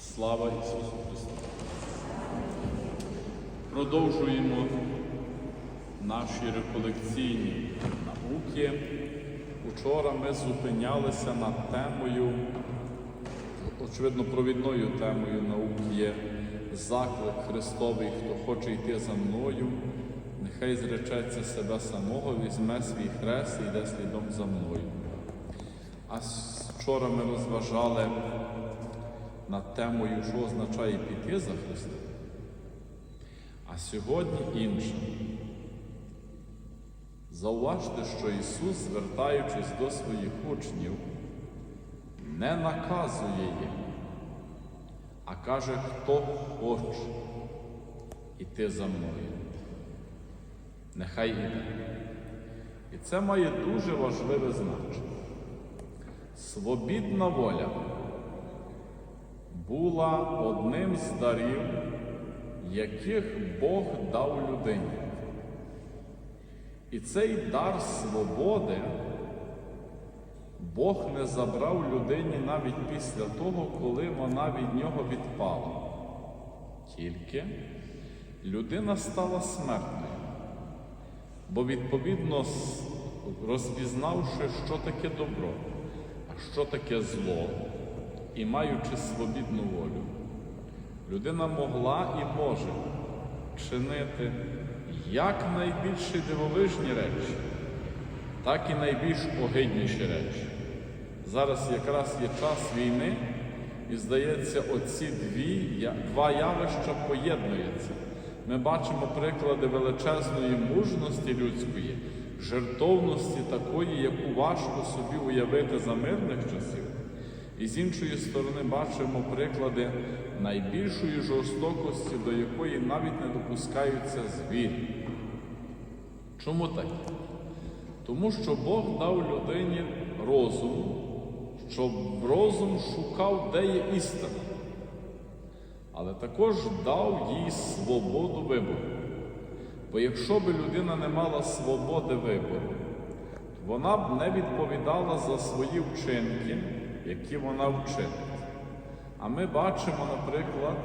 Слава Ісусу Христу! Продовжуємо наші реколекційні науки. Учора ми зупинялися над темою, очевидно, провідною темою науки є заклик Христовий, хто хоче йти за мною, нехай зречеться себе самого, візьме свій хрест і йде слідом за мною. А вчора ми розважали над темою, що означає піти за Христом. А сьогодні інше. Зауважте, що Ісус, звертаючись до своїх учнів, не наказує їм, а каже, хто хоче іти за мною. Нехай іде. І це має дуже важливе значення. Свобідна воля була одним з дарів, яких Бог дав людині. І цей дар свободи Бог не забрав людині навіть після того, коли вона від нього відпала. Тільки людина стала смертною. Бо, відповідно, розпізнавши, що таке добро, а що таке зло, і маючи свобідну волю, людина могла і може чинити як найбільші дивовижні речі, так і найбільш огидніші речі. Зараз якраз є час війни, і здається, оці дві, два явища поєднуються. Ми бачимо приклади величезної мужності людської, жертовності такої, яку важко собі уявити за мирних часів. І з іншої сторони бачимо приклади найбільшої жорстокості, до якої навіть не допускаються звірі. Чому так? Тому що Бог дав людині розум, щоб розум шукав, де є істина, але також дав їй свободу вибору. Бо якщо б людина не мала свободи вибору, вона б не відповідала за свої вчинки, які вона вчинить. А ми бачимо, наприклад,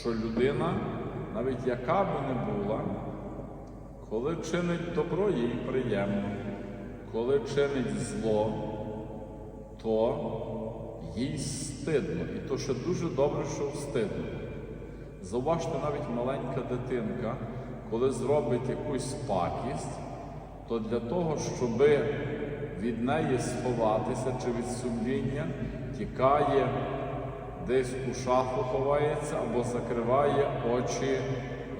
що людина, навіть яка би не була, коли чинить добро, їй приємно, коли чинить зло, то їй стидно. І то ще дуже добре, що встидно. Зауважте, навіть маленька дитинка, коли зробить якусь пакість, то для того, щоб від неї сховатися чи від сумління, тікає десь у шафу ховається або закриває очі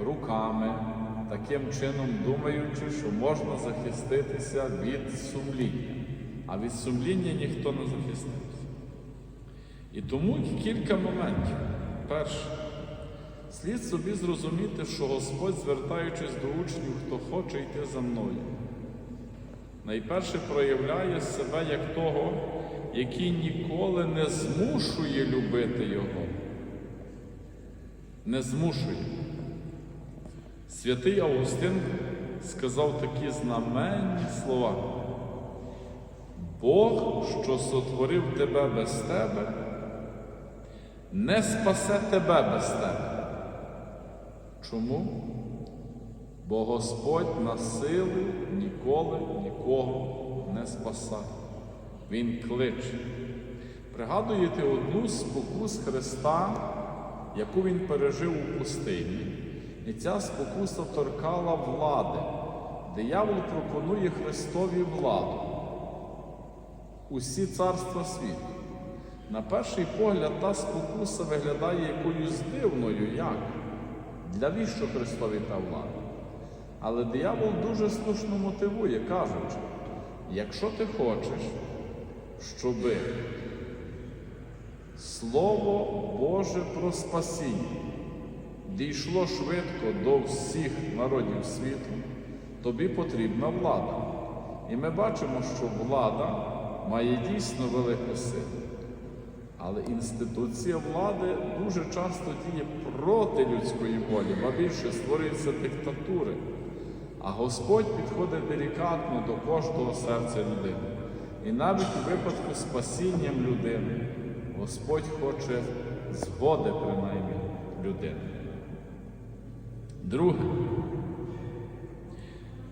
руками, таким чином думаючи, що можна захиститися від сумління. А від сумління ніхто не захистився. І тому кілька моментів. Перше, слід собі зрозуміти, що Господь, звертаючись до учнів, хто хоче йти за мною, найперше проявляє себе як того, який ніколи не змушує любити Його. Не змушує. Святий Августин сказав такі знаменні слова. Бог, що сотворив тебе без тебе, не спасе тебе без тебе. Чому? Бо Господь на силу ніколи нікого не спасає. Він кличе. Пригадуєте одну спокус Христа, яку він пережив у пустині, і ця спокуса торкала влади. Диявол пропонує Христові владу. Усі царства світу. На перший погляд, та спокуса виглядає якоюсь дивною, як? Для віщо Христові та влада? Але диявол дуже слушно мотивує, кажучи, якщо ти хочеш, щоби Слово Боже про спасіння дійшло швидко до всіх народів світу, тобі потрібна влада. І ми бачимо, що влада має дійсно велику силу. Але інституція влади дуже часто діє проти людської волі, ба більше створюються диктатури. А Господь підходить делікатно до кожного серця людини. І навіть у випадку спасінням людини Господь хоче згоди, принаймні, людини. Друге,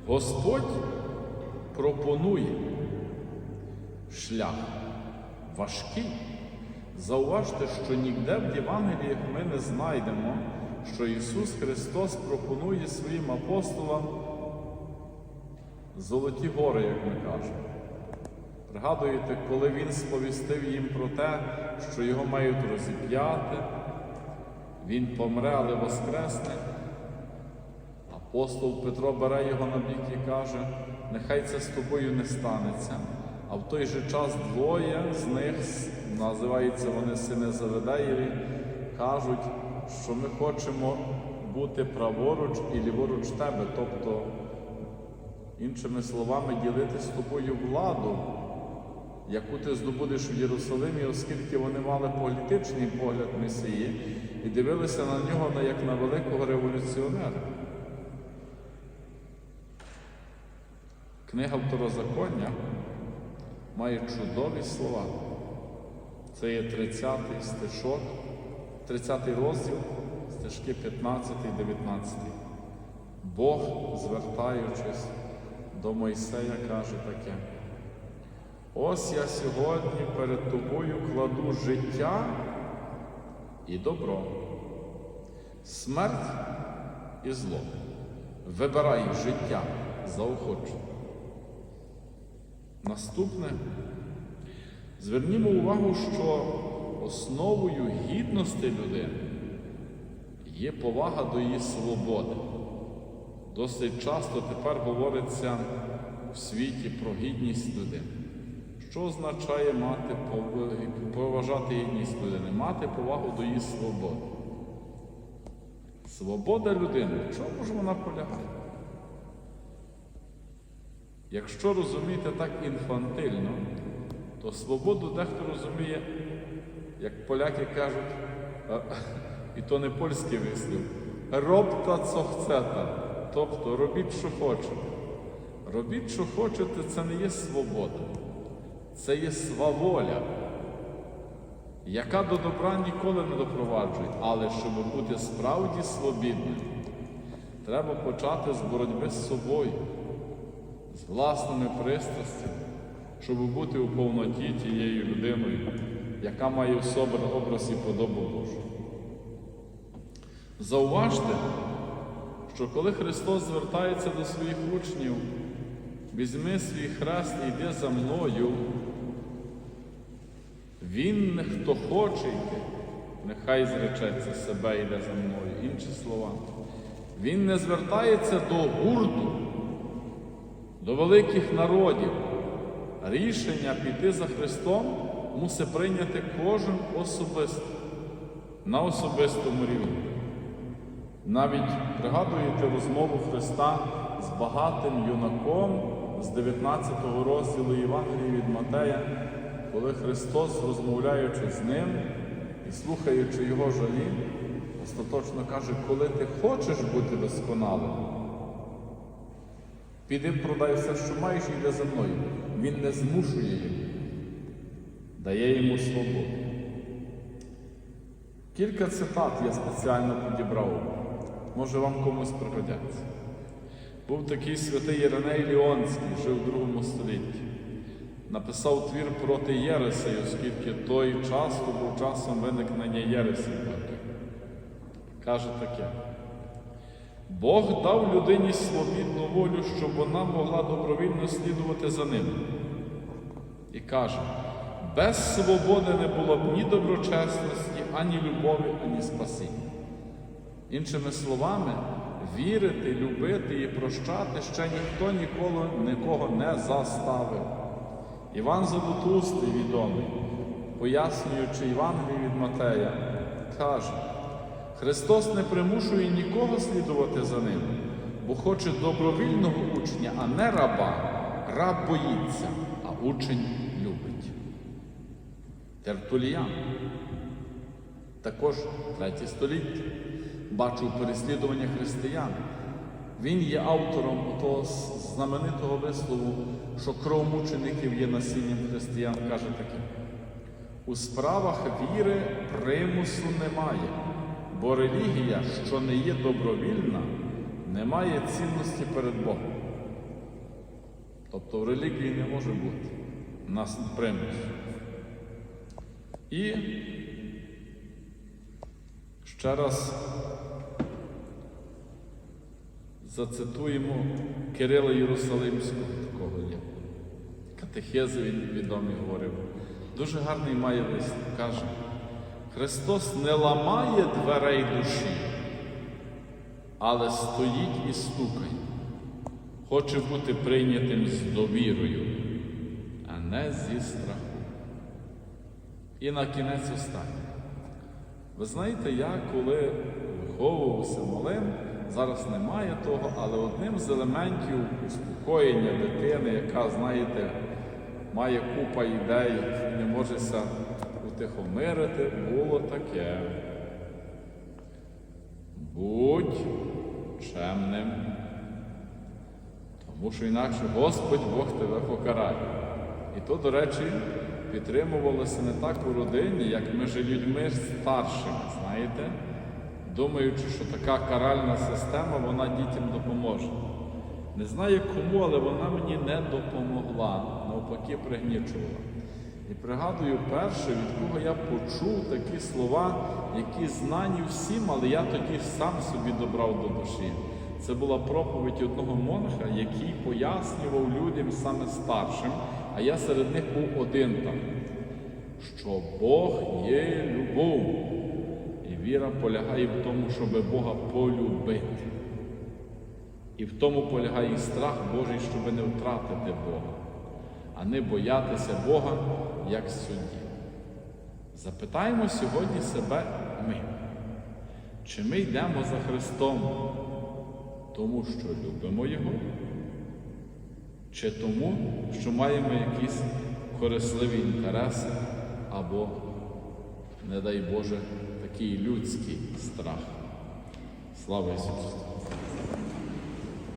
Господь пропонує шлях важкий. Зауважте, що ніде в Євангеліях ми не знайдемо, що Ісус Христос пропонує своїм апостолам золоті гори, як ми кажемо. Пригадуєте, коли Він сповістив їм про те, що його мають розіп'яти, Він помре, але воскресне. Апостол Петро бере його на бік і каже, нехай це з тобою не станеться. А в той же час двоє з них, називаються вони сини Заведеєві, кажуть, що ми хочемо бути праворуч і ліворуч тебе, тобто, іншими словами, ділити з тобою владу, яку ти здобудеш в Єрусалимі, оскільки вони мали політичний погляд Месії і дивилися на нього як на великого революціонера. Книга Второзаконня має чудові слова. Це є 30 стишок, 30 розділ, стишки 15 і 19. Бог, звертаючись до Мойсея, каже таке. Ось я сьогодні перед тобою кладу життя і добро, смерть і зло. Вибирай життя заохочу. Наступне, звернімо увагу, що основою гідності людини є повага до її свободи. Досить часто тепер говориться в світі про гідність людини. Що означає мати поважати гідність людини? Мати повагу до її свободи. Свобода людини, в чому ж вона полягає? Якщо розуміти так інфантильно, то свободу дехто розуміє, як поляки кажуть, і то не польський вислів, робта co chcете, тобто робіть, що хочете. Робіть, що хочете, це не є свобода, це є сваволя, яка до добра ніколи не допроваджує, але щоб бути справді свобідним, треба почати з боротьби з собою з власними пристрастями, щоб бути у повноті тією людиною, яка має собі образ і подобу Божу. Зауважте, що коли Христос звертається до своїх учнів, візьми свій хрест і йди за мною, Він не хто хоче йти, нехай зречеться себе йде за мною. Інші слова. Він не звертається до гурту до великих народів. Рішення піти за Христом мусить прийняти кожен особисто, на особистому рівні. Навіть пригадуєте розмову Христа з багатим юнаком з 19 розділу Євангелії від Матея, коли Христос, розмовляючи з ним і слухаючи Його жалі, остаточно каже, коли ти хочеш бути досконалим, Піди продай все, що маєш, і йде за мною. Він не змушує його, дає йому свободу. Кілька цитат я спеціально підібрав. Може вам комусь пригодяться. Був такий святий Єреней Ліонський, жив у другому столітті. Написав твір проти Єреси, оскільки той часто був часом виникнення Єресі. Каже таке. Бог дав людині свобідну волю, щоб вона могла добровільно слідувати за ним. І каже, без свободи не було б ні доброчесності, ані любові, ані спасіння. Іншими словами, вірити, любити і прощати ще ніхто ніколи нікого не заставив. Іван Золотустий відомий, пояснюючи Євангелію від Матея, каже, Христос не примушує нікого слідувати за ним, бо хоче добровільного учня, а не раба. Раб боїться, а учень любить. Тертуліян, також третє століття, бачив переслідування християн. Він є автором того знаменитого вислову, що кров мучеників є насінням християн, каже таке. У справах віри примусу немає, бо релігія, що не є добровільна, не має цінності перед Богом. Тобто в релігії не може бути нас примус. І ще раз зацитуємо Кирила Єрусалимського, такого є. Катехези він відомий говорив. Дуже гарний має лист. Каже, Христос не ламає дверей душі, але стоїть і стукає. Хоче бути прийнятим з довірою, а не зі страху. І на кінець останнє. Ви знаєте, я коли виховувався малим, зараз немає того, але одним з елементів успокоєння дитини, яка, знаєте, має купа ідей і не можеся утихомирити, було таке. Будь чемним, тому що інакше Господь Бог тебе покарає. І то, до речі, підтримувалося не так у родині, як між людьми старшими, знаєте, думаючи, що така каральна система вона дітям допоможе. Не знаю кому, але вона мені не допомогла, навпаки, пригнічувала. І пригадую перше, від кого я почув такі слова, які знані всім, але я тоді сам собі добрав до душі. Це була проповідь одного монха, який пояснював людям саме старшим, а я серед них був один там, що Бог є любов. І віра полягає в тому, щоб Бога полюбити. І в тому полягає і страх Божий, щоб не втратити Бога, а не боятися Бога як судді. Запитаємо сьогодні себе ми, чи ми йдемо за Христом, тому що любимо Його, чи тому, що маємо якісь корисливі інтереси або, не дай Боже, такий людський страх. Слава Ісусу!